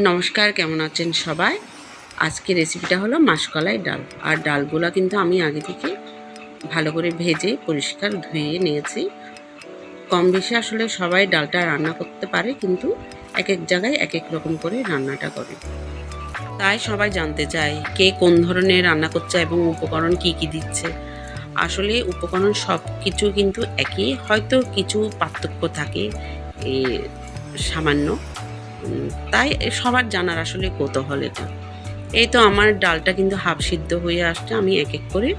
নমস্কার, কেমন আছেন সবাই? আজকে রেসিপিটা হলো মাসকলাই ডাল। আর ডালগুলো কিন্তু আমি আগে থেকে ভালো করে ভেজে, পরিষ্কার ধুয়ে নিয়েছি। কম বেশি আসলে সবাই ডালটা রান্না করতে পারে, কিন্তু এক এক জায়গায় এক এক রকম করে রান্নাটা করে। তাই সবাই জানতে চায় কে কোন ধরনের রান্না করছে এবং উপকরণ কি কি দিচ্ছে। আসলে উপকরণ সব কিছু কিন্তু একই, হয়তো কিছু পার্থক্য থাকে সামান্য। তাই সবার জানার আসলে কৌতূহল এটা। এই তো আমার ডালটা কিন্তু হাফ সিদ্ধ হয়ে আসছে, আমি এক এক করে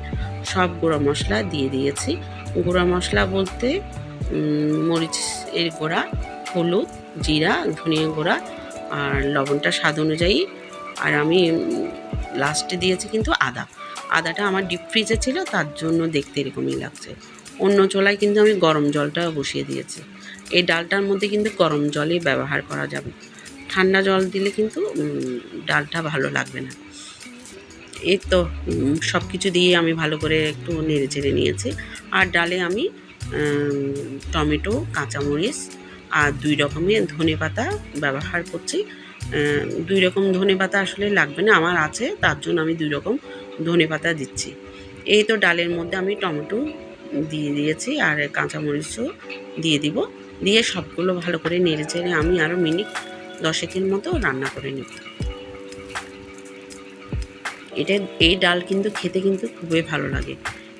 সব গুঁড়ো মশলা দিয়ে দিয়েছি। গুঁড়ো মশলা বলতে মরিচ এর গোড়া, হলুদ, জিরা, ধনিয়া গুঁড়া আর লবণটা স্বাদ অনুযায়ী। আর আমি লাস্টে দিয়েছি কিন্তু আদা। আদাটা আমার ডিপ ফ্রিজে ছিল, তার জন্য দেখতে এরকমই লাগছে। অন্য চোলায় কিন্তু আমি গরম জলটা বসিয়ে দিয়েছি। এই ডালটার মধ্যে কিন্তু গরম জলই ব্যবহার করা যাবে। ঠান্ডা জল দিলে কিন্তু ডালটা ভালো লাগবে না। এই তো সব কিছু দিয়ে আমি ভালো করে একটু নেড়ে চেড়ে নিয়েছি। আর ডালে আমি টমেটো, কাঁচামরিচ আর দুই রকমের ধনে পাতা ব্যবহার করছি। দুই রকম ধনে পাতা আসলে লাগবে না, আমার আছে, তার জন্য আমি দুই রকম ধনে পাতা দিচ্ছি। এই তো ডালের মধ্যে আমি টমেটো দিয়ে দিয়েছি আর কাঁচামরিচও দিয়ে দিব। দিয়ে সবগুলো ভালো করে নেড়ে চেড়ে আমি আরও মিনিট দশেকের মতো রান্না করে নেব। এটা, এই ডাল কিন্তু খেতে কিন্তু খুবই ভালো লাগে।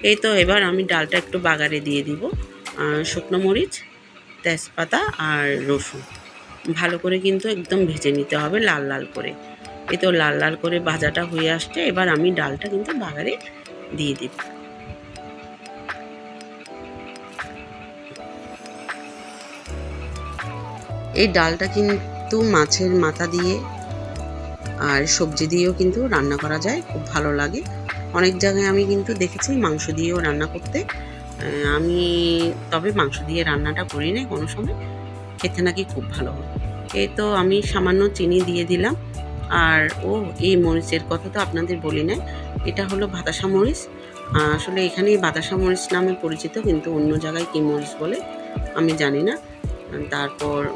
এই তো এবার আমি ডালটা একটু বাগারে দিয়ে দিব শুকনো মরিচ, তেজপাতা আর রসুন। ভালো করে কিন্তু একদম ভেজে নিতে হবে লাল লাল করে। এই তো লাল লাল করে ভাজাটা হয়ে আসছে, এবার আমি ডালটা কিন্তু বাগারে দিয়ে দিব। এই ডালটা কিন্তু মাছের মাথা দিয়ে আর সবজি দিয়েও কিন্তু রান্না করা যায়, খুব ভালো লাগে। অনেক জায়গায় আমি কিন্তু দেখেছি মাংস দিয়েও রান্না করতে। আমি তবে মাংস দিয়ে রান্নাটা করি না কোনো সময়। খেতে নাকি খুব ভালো হয়। এই তো আমি সামান্য চিনি দিয়ে দিলাম। আর, ও, এই মরিচের কথা তো আপনাদের বলি না এটা হলো বাতাসা মরিচ। আসলে এখানে বাতাসা মরিচ নামে পরিচিত, কিন্তু অন্য জায়গায় কী মরিচ বলে আমি জানি না। তারপর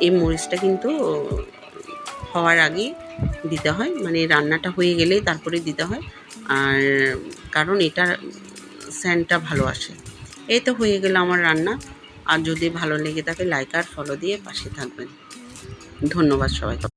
এই- মরিচটা কিন্তু হওয়ার আগে দিতে হয়। মানে রান্নাটা হয়ে গেলেই তারপরে দিতে হয়। আর কারণ এটার স্যান্ডটা ভালো আসে। এই তো হয়ে গেল আমার রান্না। আর যদি ভালো লেগে থাকে লাইক আর ফলো দিয়ে পাশে থাকবেন। ধন্যবাদ সবাইকে।